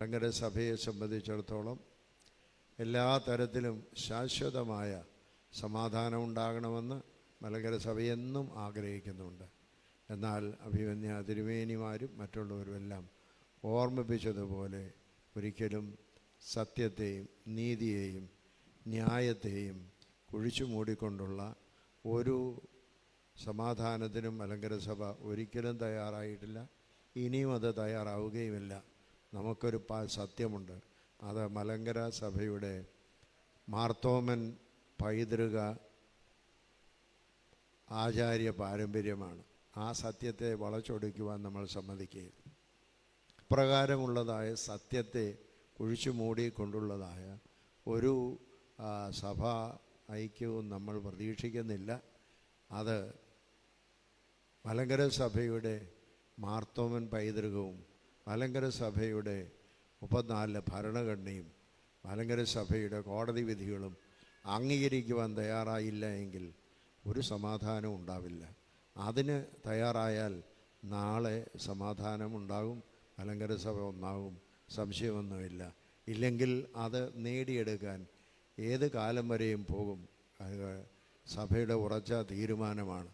മലങ്കര സഭയെ സംബന്ധിച്ചിടത്തോളം എല്ലാ തരത്തിലും ശാശ്വതമായ സമാധാനം ഉണ്ടാകണമെന്ന് മലങ്കര സഭയെന്നും ആഗ്രഹിക്കുന്നുണ്ട്. എന്നാൽ അഭിമന്യ തിരുമേനിമാരും മറ്റുള്ളവരുമെല്ലാം ഓർമ്മിപ്പിച്ചതുപോലെ ഒരിക്കലും സത്യത്തെയും നീതിയെയും ന്യായത്തെയും കുഴിച്ചു മൂടിക്കൊണ്ടുള്ള ഒരു സമാധാനത്തിനും മലങ്കര സഭ ഒരിക്കലും തയ്യാറായിട്ടില്ല. ഇനിയും അത് തയ്യാറാവുകയുമില്ല. നമുക്കൊരു പാ സത്യമുണ്ട്. അത് മലങ്കര സഭയുടെ മാർത്തോമൻ പൈതൃക ആചാര്യ പാരമ്പര്യമാണ്. ആ സത്യത്തെ വളച്ചൊടിക്കുവാൻ നമ്മൾ സമ്മതിക്കുകയില്ല. പ്രകാരമുള്ളതായ സത്യത്തെ കുഴിച്ചു മൂടിക്കൊണ്ടുള്ളതായ ഒരു സഭ ഐക്യവും നമ്മൾ പ്രതീക്ഷിക്കുന്നില്ല. അത് മലങ്കര സഭയുടെ മാർത്തോമൻ പൈതൃകവും മലങ്കര സഭയുടെ മുപ്പത്തിനാലിലെ ഭരണഘടനയും മലങ്കര സഭയുടെ കോടതി വിധികളും അംഗീകരിക്കുവാൻ തയ്യാറായില്ല എങ്കിൽ ഒരു സമാധാനവും ഉണ്ടാവില്ല. അതിന് തയ്യാറായാൽ നാളെ സമാധാനം ഉണ്ടാകും മലങ്കര സഭ ഒന്നാകും സംശയമൊന്നുമില്ല ഇല്ലെങ്കിൽ അത് നേടിയെടുക്കാൻ ഏത് കാലം വരെയും പോകും? സഭയുടെ ഉറച്ച തീരുമാനമാണ്.